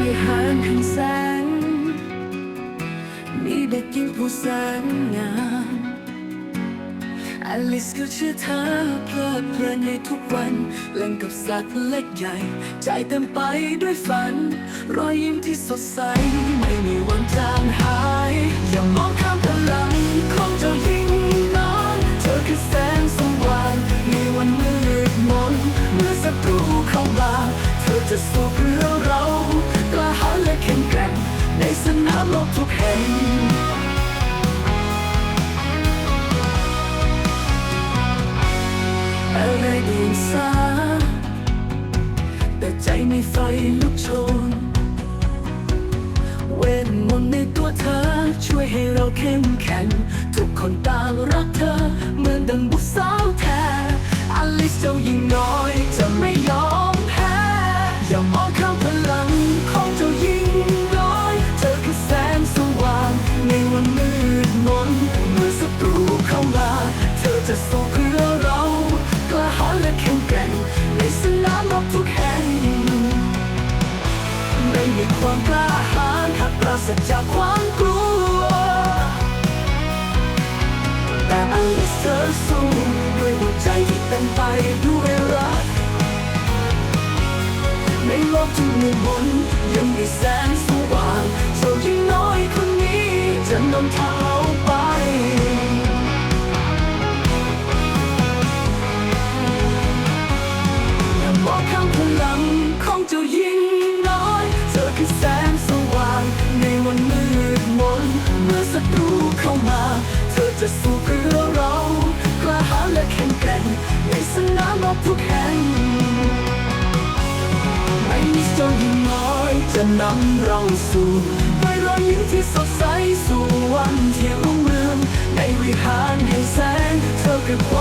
วิหารแห่งแสง มีเด็กหญิงผู้แสนงามอลิสก็เชื่อเธอเพลิดเพลินในทุกวัน เล่นกับสัตว์เล็กใหญ่ ใจเต็มไปด้วยฝัน รอยยิ้มที่สดใส ไม่มีวันจางหาย อย่ามองข้ามพลังของเจ้าหญิงน้อยเธอคือแสงสว่างในวันมืดมนเมื่อศัตรูเข้ามา เธอจะสู้ อะไรดีสาแต่ใจไม่ไฟลุกโชน เวทมนต์ในตัวเธอ ช่วยให้เราเข้มแข็ง ทุกคนต่างรัก ศัตรูเข้ามา เธอจะสู้เพื่อเรากล้าหาญและแข็งแกร่งในสนามรบทุกแห่งไม่มีความกล้าหาญหากปราศจากความกลัว แต่อลิสเธอสู้ด้วยหัวใจที่เต็มไปด้วยรักในโลกที่มืดมนยังมีแสงส นำเราสู่ด้วยรอยยิ้มที่สดใสสู่วันที่รุ่งเรืองในวิหารแห่งแสงเธอเก็บคว